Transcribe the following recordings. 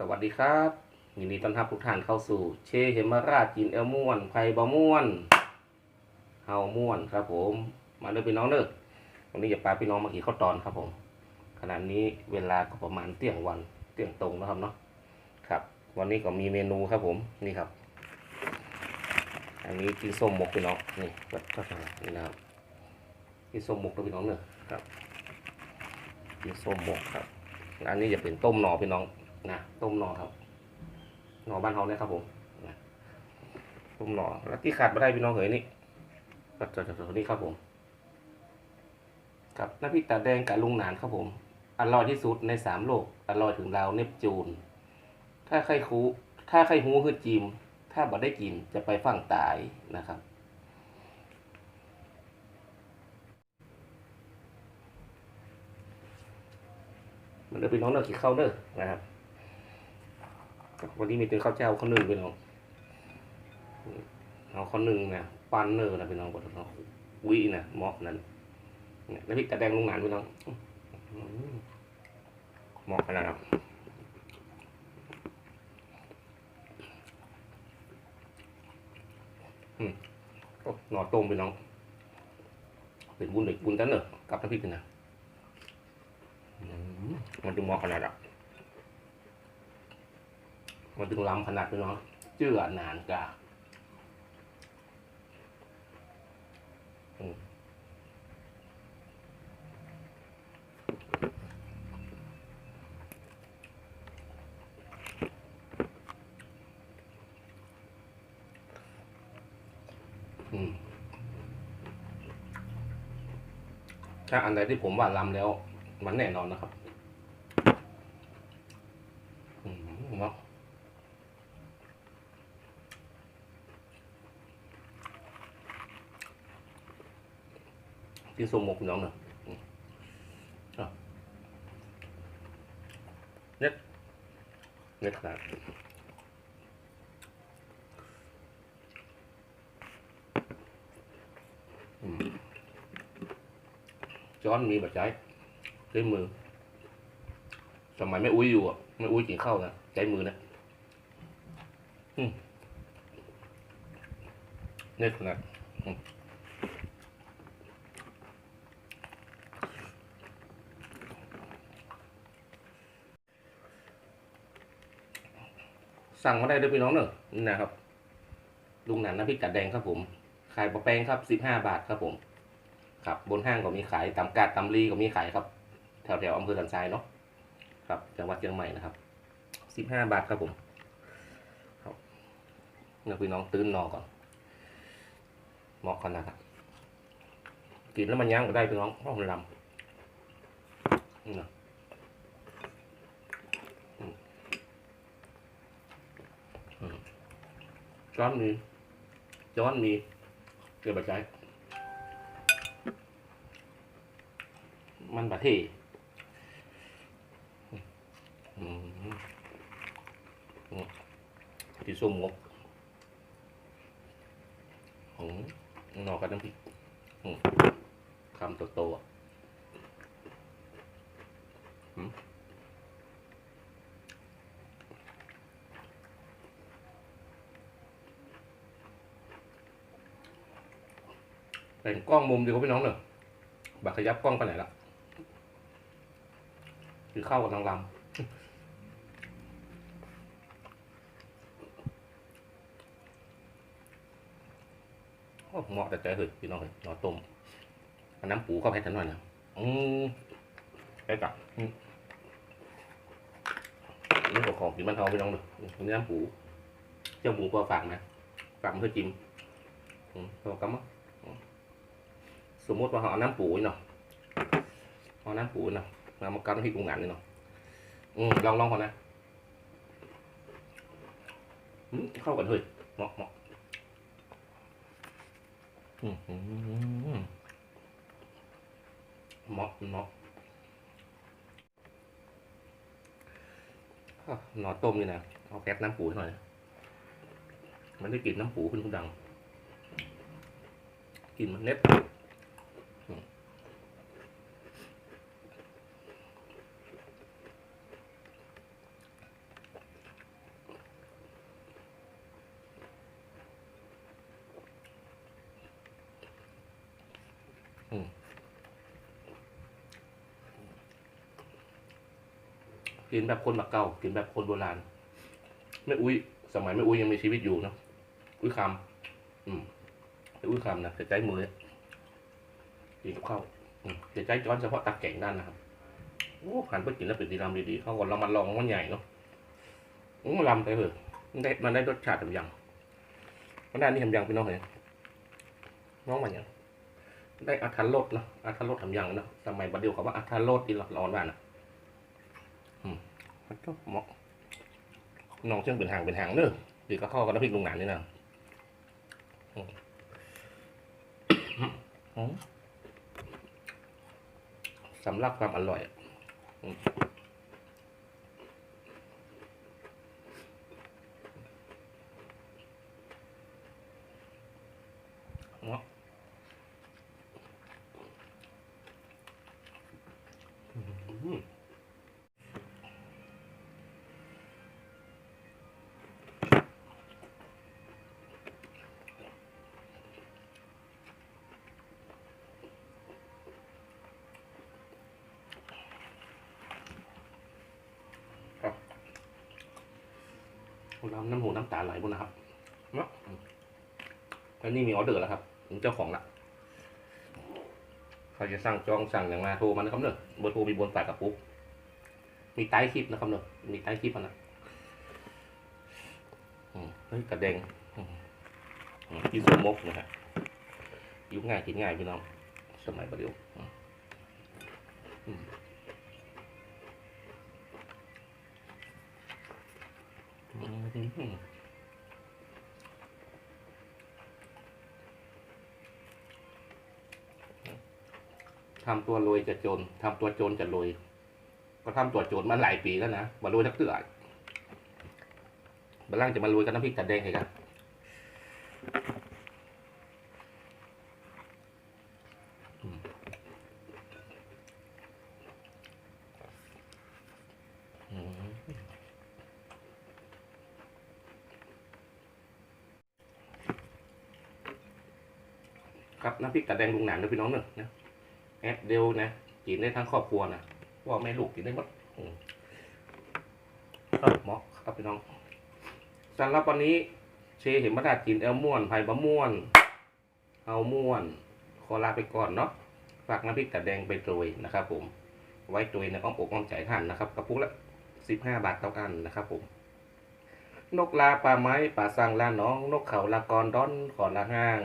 สวัสดีครับ ยินดีต้อนรับทุกท่านเข้าสู่ เชเฮมราชกินเอลม่วนไพบะม่วนเฮาม่วนครับ ผม มาเด้อพี่น้องเด้อวันนี้จะพาพี่น้องมากินข้าวตอนครับ ผมขณะนี้เวลาก็ประมาณเที่ยงวันเที่ยงตรงนะครับเนาะครับ วันนี้ก็มีเมนูครับผมนี่ครับ อันนี้กินส้มหมกพี่น้องนี่ก็ก็ทำนี่นะครับกินส้มหมกแล้วพี่น้องเนอะครับกินส้มหมกครับอันนี้จะเป็นต้มหน่อพี่น้อง นะต้มหน่อครับ หน่อบ้านเขาเนี่ยครับผมนะต้มหน่อแล้วที่ขาดไม่ได้พี่น้องเหยนี่ก็จะจะนี่ครับผมกับน้ำพริกตาแดงกับลุงหนานครับผมอร่อยที่สุดในสามโลกอร่อยถึงดาเนปจูน ถ้าใครคูถ้าใครหูคือจิม ถ้าบ่ได้กินจะไปฝั่งตายนะครับมันเดินไปน้องเนอกินข้าวเด้อนะครับ วันนี้มีเป็นข้าวเจ้าข้าวนึ่งไปน้องเอาข้าวนึ่งนะปันเนอร์นะพี่น้องบดน้องวินะเหมาะนั่นแล้วพริกตาแดงลงหนานพี่น้องหือเหมาะขนาดนั้นอืมโอ้หน่อต้มพี่น้อง เป็นบุญเด็กบุญตั้นเนอะกับน้ำพริกนะมันจึงเหมาะขนาดอะ มันจึงล้ำขนาดพี่น้องเจือนานกะถ้าอันใดที่ผมว่าล้ำแล้ว มันแน่นอนนะครับ อืมเนาะ กินสมมกน้องเนาะอืมอะเน็ตเน็ตขนาดอืมช้อนมีแบบใช้ใช้มือ สมัยไม่อุ้ยอยู่อะไม่อุ้ยกินข้าวนะใช้มือนะอืมเนี่ยขนาด สั่งมาได้ด้วยพี่น้องเนอะนี่นะครับ ลุงหนันน้ำพริกกัดแดงครับผม ขายปลาแป้งครับสิบห้าบาทครับผม ครับบนห้างก็มีขายตำกาดตำลีก็มีขายครับ แถวแถวอำเภอสันทรายเนาะครับจังหวัดเชียงใหม่นะครับสิบห้าบาทครับผมครับเนี่ยพี่น้องตื้นนอก่อนเหมาะขนาดครับกินแล้วมันยั้งก็ได้พี่น้องเพราะมันลำนี่นะอืมอืม ช้อนมีช้อนมีเกิดบะใจมันบะเทอืมอืมที่ส้มงกขอืมหนอกับน้ำพริกคำโตๆอะ อืมเป็นกล้องมุมดีกว่าพี่น้องเนอะบักขยับกล้องไปไหนละคือเข้ากับทางลำเหมาะแต่ใจเฮ้ยพี่น้องเฮ้ยหน่อต้มอาน้ำปูเข้าไปทันหน่อยนะอืมไปกับอืมนี่ก็ของกินบ้านเฮาพี่น้องเลยนี่น้ำปูเจ้าหมูก็ฝากนะฝากมาเพื่อจิ้มอืมเอากำมั้ง สมมติว่าเขาเอาน้ำปูนี่เนาะเอาน้ำปูเนาะมามากำที่กุ้งงานนี่เนาะอืมลองลองก่อนนะอืมเข้ากันเฮ้ยเหมาะเหมาะอืมเหมาะเหมาะหนอต้มนี่นะเอาแก๊สน้ำปูให้หน่อย มันได้กลิ่นน้ำปูขึ้นทุกดัง กลิ่นมันเน็ต กินแบบคนแบบเก่ากินแบบคนโบราณไม่อุ้ยสมัยไม่อุ้ยยังมีชีวิตอยู่นะอุ้ยคำอืมไม่อุ้ยคำนะเสียใจมือกินกับข้าวเสียใจจ้อนเฉพาะตักแก่งด้านนะครับโอ้ผ่านไปกินแล้วเป็นดีรำดีๆเขาก่อนเรามาลองมันใหญ่เนาะโอ้ลำไปเถอะมันได้มันได้รสชาติแบบยังมันได้นี่ทำยังพี่น้องเห็นน้องมันยังได้อัธรสเนาะอัธรสทำยังเนาะสมัยบัดเดียวเขาว่าอัธรสที่เราร้อนว่านะ มันก็เหมาะน้องเชื่องเป็นหางเป็นหางเนอะดีก็ข้อกับน้ำพริกลุงหนานนี่นะอือสำหรับความอร่อยอะอืมเหมาะ อืมครับ น้ำน้ำหูน้ำตาไหลหมดนะครับเนาะแล้วนี่มีออเดอร์แล้วครับผมเจ้าของละใครจะสั่งจองสั่งอย่างมาโทรมานะครับเนอะเบอร์โทรมีบนฝากกระปุกมีใต้คลิปนะครับเนอะมีใต้คลิปอะนะอืมเฮ้ยกระเดงอืมอืมกินสมมกนะฮะยุ่งง่ายกินง่ายพี่น้องสมัยประเดี๋ยวอืมอืมอืม ทำตัวรวยจะจนทำตัวจนจะรวยก็ทำตัวจนมาหลายปีแล้วนะมารวยทักเตือนบาล่างจะมารวยกันน้ำพริกตาแดงไงกัน ครับน้ำพริกตาแดงลุงหนานนะพี่น้องเนอะนะแอดเดลนะกินได้ทั้งครอบครัวนะพ่อแม่ลูกกินได้หมดมครับหมอครับพี่น้องสำหรับวันนี้ เชเห็นมาดากินแอลม่วนไผ่บะม่วน เอาม่วน ขอลาไปก่อนเนาะฝากน้ำพริกตาแดงไปโรยนะครับ ผม ไว้โรยในอ้อมอกอ้อมใจท่านนะครับกระปุกละสิบห้าบาทเท่ากันนะครับผมนกลาปลาไม้ป่าสังลาน้อง นกเขาลากรดอนขอละห้าง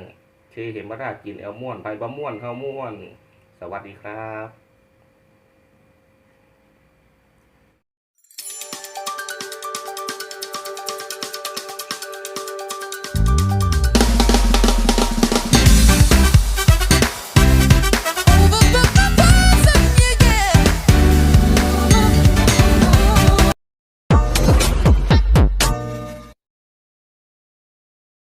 เชเห็นมาดากินแอลม่วนไผ่บะม่วนข้าวม่วน สวัสดีครับ